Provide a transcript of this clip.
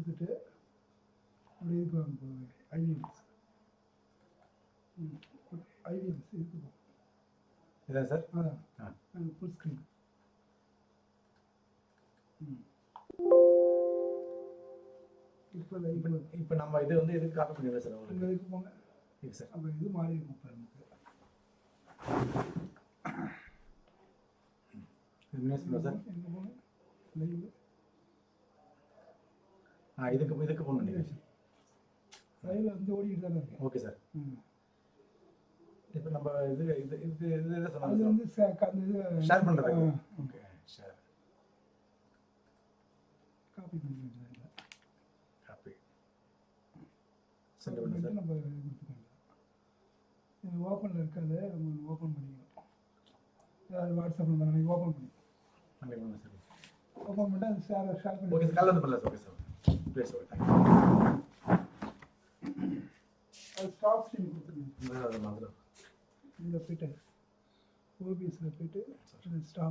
கொடுத்துட்டு அப்படியே இதுக்கு வாங்க போகுது ஐவிஎம்எஸ் ஐவிஎம்எஸ் இதுக்கு இதான் சார்? அதான். ஃபுல் ஸ்க்ரீன் இப்போ இப்போ நம்ம இது வந்து எதுக்கு காப்பி பண்ணிடலாம் சார் உங்கள் உங்களுக்கு இதுக்கு போங்க. இது சார். அப்போ இது மாறி இருக்கும் பாருங்க. சார்? எங்கே போங்க? லைவ் இதுக்கு இதுக்கு போகணும் நீங்கள் லைவ்ல வந்து ஓடிட்டு தானே இருக்கேன். Okay sir. இப்போ நம்ம இது இது இது இது சொன்னாங்க வந்து அந்த இது ஷேர் பண்ணுறது ஆ, ஓகே. ஷேர் காப்பி பண்ணிக்கலாம் காப்பி சென்ட் சார் நம்ம இது ஓப்பனில் இருக்காது நம்ம ஓப்பன் பண்ணிக்கலாம் ஏதாவது வாட்ஸ்அப்பில் நாளைக்கு ஓப்பன் பண்ணி பண்ணிக்கலாம் சார் ஓப்பன் பண்ணிட்டு அது ஷேர் ஷேர் ஓகே பண்ணி காலையில் வந்து பண்ணலாம் okay sir please okay thank you அது ஸ்டாப் ஸ்ட்ரீம் கொடுத்துருங்க இந்த மாதிரி இதில் போயிட்டு ஓபிஎஸ்சில் போயிட்டு ஸ்டாப்